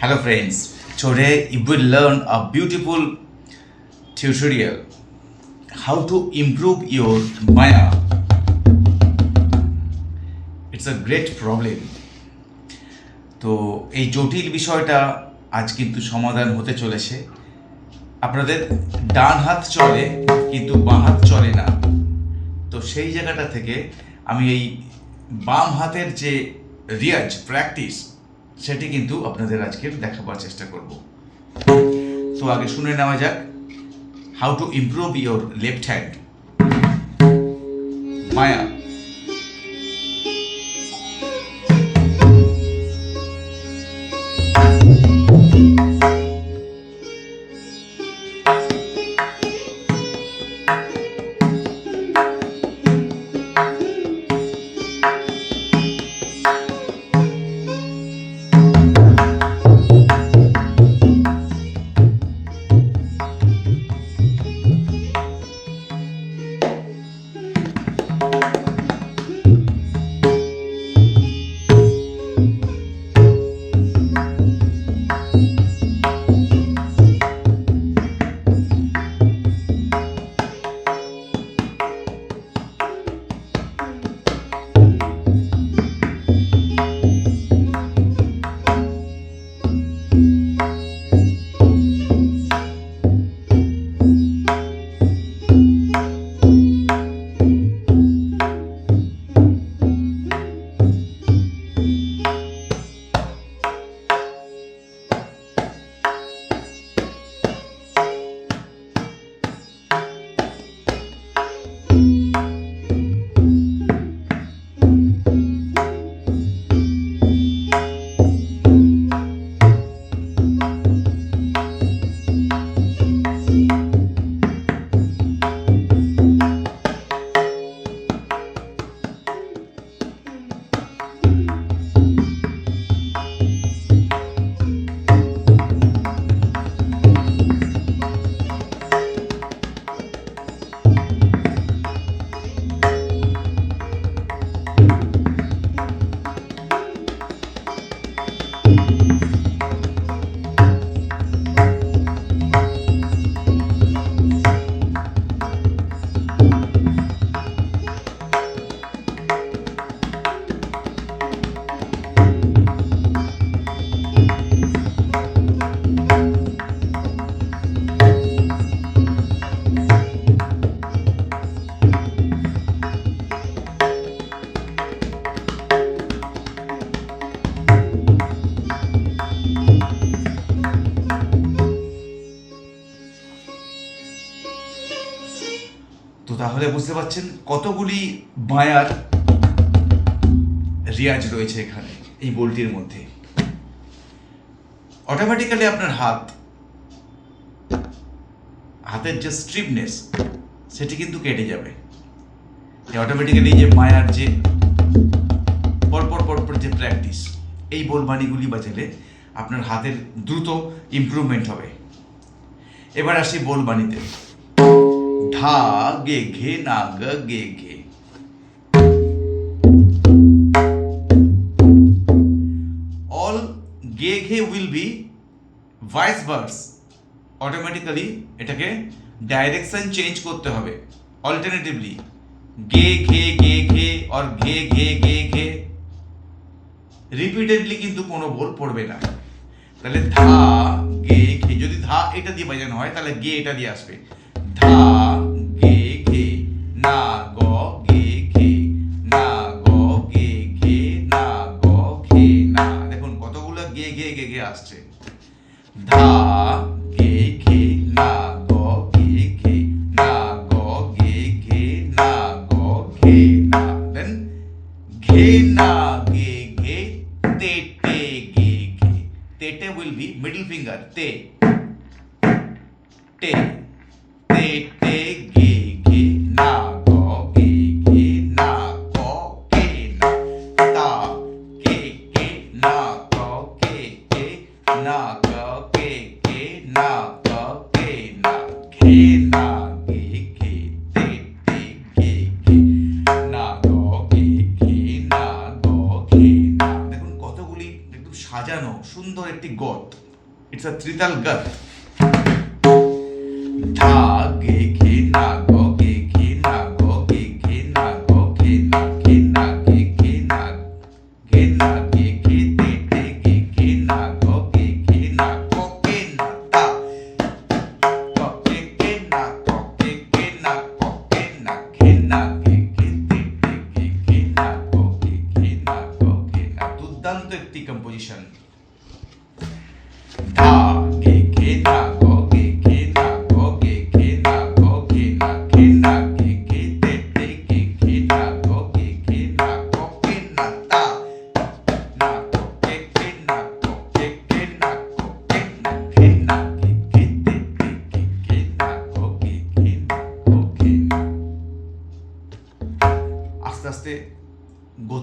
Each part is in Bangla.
Hello friends, today you will learn a beautiful tutorial how to improve your Maya. It's a great problem. তো এই জটিল বিষয়টা আজ কিন্তু সমাধান হতে চলেছে আপনাদের ডান হাত চলে কিন্তু বাঁ হাত চলে না তো সেই জায়গাটা থেকে আমি এই বাম হাতের যে রিয়াজ প্র্যাকটিস সেটি কিন্তু আপনাদের আজকে দেখাবার চেষ্টা করব। তো আগে শুনে নেওয়া যাক how to improve your left hand মায়া বুঝতে পারছেন? কতগুলি মায়ার রিয়াজ রয়েছে এখানে, এই বলটির মধ্যে। অটোমেটিক্যালি আপনার হাত, হাতের যে স্ট্রিপনেস সেটি কিন্তু কেটে যাবে। অটোমেটিক্যালি যে মায়ার যে পরপর পরপর যে প্র্যাকটিস এই বলবাণীগুলি বাজালে আপনার হাতের দ্রুত ইমপ্রুভমেন্ট হবে। এবার আসি বলবাণীতে ঢা গে ঘে না গ গে ঘে অল গে ঘে will be vice versa automatically এটাকে ডাইরেকশন চেঞ্জ করতে হবে। অল্টারনেটিভলি গে ঘে গে ঘে অর ঘে ঘে গে ঘে রিপিটেডলি কিন্তু কোনো বল পড়বে না। তাহলে ধা গে ঘে যদি ধা এটা দিয়ে বাজানো হয়, তাহলে গে এটা দিয়ে আসবে। ধা ঘে না গ গে ঘে না গ গে ঘে না গ ঘে না। দেখুন, কতগুলো গে গে গে গে আসছে। ধা goth. It's a trital goth. धागे की धागे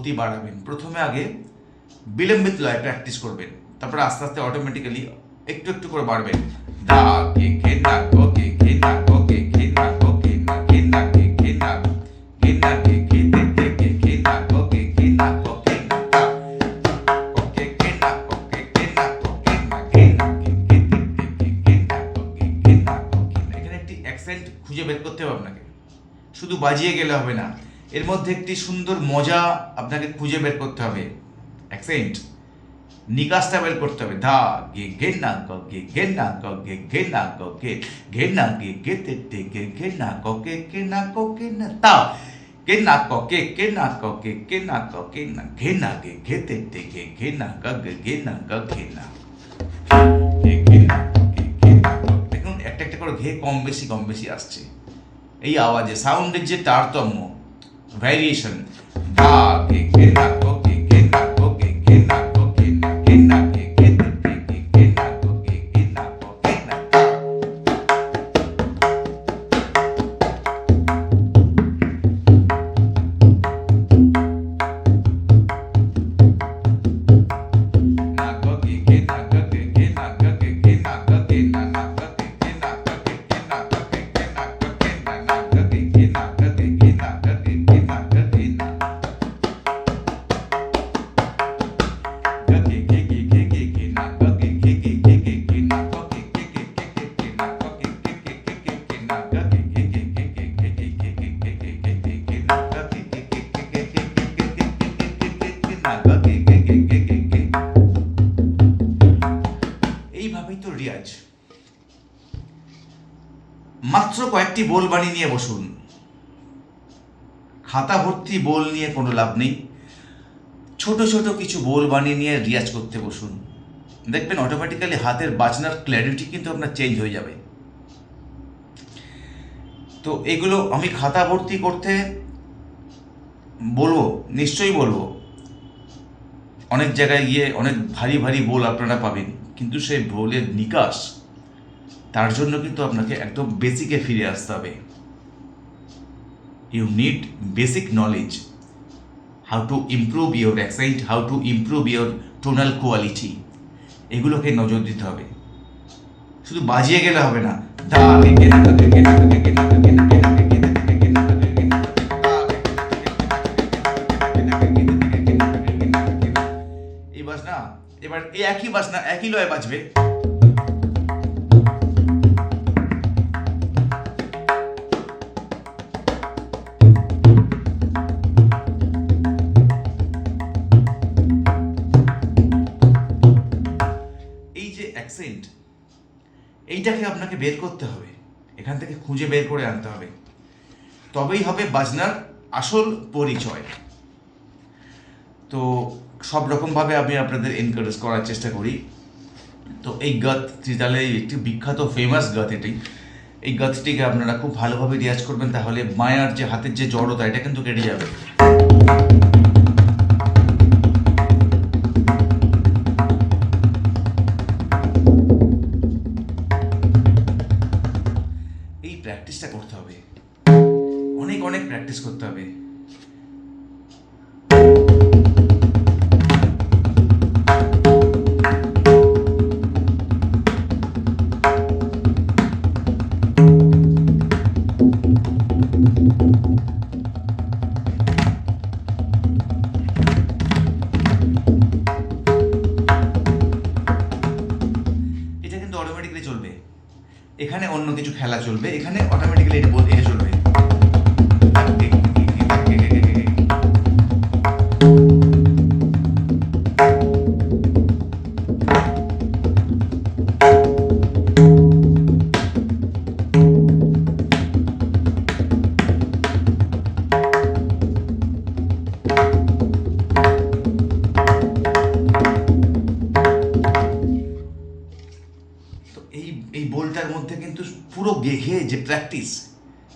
গতি বাড়াবেন প্রথমে আগে বিলম্বিত লয় প্র্যাকটিস করবেন তারপরে আস্তে আস্তে অটোমেটিক্যালি একটু একটু করে বাড়বেন খুঁজে বের করতে হবে আপনাকে শুধু বাজিয়ে গেলে হবে না এর মধ্যে একটি সুন্দর মজা আপনাকে খুঁজে বের করতে হবে অ্যাকসেন্ট নিকাশটা বের করতে হবে ধা গে গে না গ গে গে না গ গে গে না গ গে গে না গে গে তে তে গে না ক কে কে না ক কে না তা কে না ক কে কে না ক কে কে না ক কে না ঘে না গে ঘে তে তে গে ঘে না গ গে না গ ঘে না দেখুন একটা একটা করে ঘে কম বেশি কম বেশি আসছে এই আওয়াজে সাউন্ডের যে তারতম্য वेरिएशन डार्क एक মাত্র কয়েকটি বোল বানিয়ে নিয়ে বসুন। খাতা ভর্তি বোল নিয়ে কোনো লাভ নেই। ছোট ছোট কিছু বোল বানিয়ে নিয়ে রিয়াজ করতে বসুন। দেখবেন অটোমেটিক্যালি হাতের বাজনার ক্ল্যারিটি কিন্তু আপনার চেঞ্জ হয়ে যাবে। তো এগুলো আমি খাতা ভর্তি করতে বলব, নিশ্চয়ই বলব। অনেক জায়গায় গিয়ে অনেক ভারী ভারী বোল আপনারা পাবেন, কিন্তু সেই বোলের নিকাশ তার জন্য কিন্তু আপনাকে একদম বেসিকে ফিরে আসতে হবে you need basic knowledge how to improve your accent how to improve your tonal quality এগুলোকে নজর দিতে হবে শুধু বাজিয়ে গেলে হবে না ধা গে গে না এই এবার এই একই বাজনা একই লয়ে বাজবে এইটাকে আপনাকে বের করতে হবে। এখান থেকে খুঁজে বের করে আনতে হবে। তবেই হবে বাজনার আসল পরিচয়। তো সব রকমভাবে আমি আপনাদের এনকারেজ করার চেষ্টা করি। তো এই গাত ত্রিতালে একটি বিখ্যাত ফেমাস গাত এটি এই গাতটিকে আপনারা খুব ভালোভাবে রিয়াজ করবেন, তাহলে মায়ার যে হাতের যে জড়তা, এটা কিন্তু কেটে যাবে। অটোমেটিক্যালি চলবে। এখানে অন্য কিছু খেলা চলবে এখানে অটোমেটিক্যালি এটা চলবে। পুরো গেঘে যে প্র্যাকটিস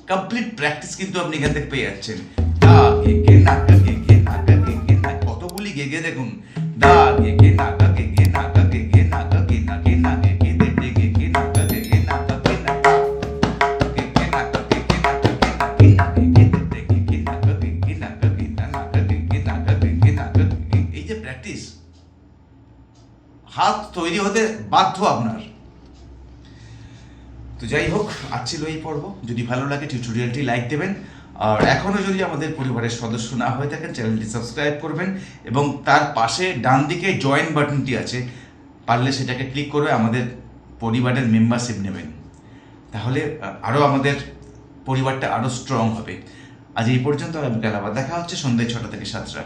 কমপ্লিট প্র্যাকটিস কিন্তু আপনি এখান থেকে পেয়ে যাচ্ছেন দা গেঘে নাকা গেঘে নাকা গেঘে না কতগুলি গেঘে দেখুন দা গেঘে নাকা গেঘে নাকা গেঘে নাকা গে না গে না গেঘে দে দে গেঘে নাকা গেঘে নাকা গে না গেঘে নাকা গেঘে নাকা গে না গে না গেঘে দে দে গেঘে নাকা গেঘে নাকা গে না নাকা গেঘে নাকা গেঘে নাকা গে- এই যে প্র্যাকটিস হাত তৈরি হতে বাধ্য আপনার তো যাই হোক, আজ ছিল এই পর্ব। যদি ভালো লাগে টিউটোরিয়ালটি লাইক দেবেন। আর এখনও যদি আমাদের পরিবারের সদস্য না হয়ে থাকেন, চ্যানেলটি সাবস্ক্রাইব করবেন এবং তার পাশে ডান দিকে জয়েন বাটনটি আছে, পারলে সেটাকে ক্লিক করে আমাদের পরিবারের মেম্বারশিপ নেবেন। তাহলে আরও আমাদের পরিবারটা আরও স্ট্রং হবে। আজ এই পর্যন্ত আগামীকাল আবার দেখা হচ্ছে সন্ধ্যে ছটা থেকে সাতটা।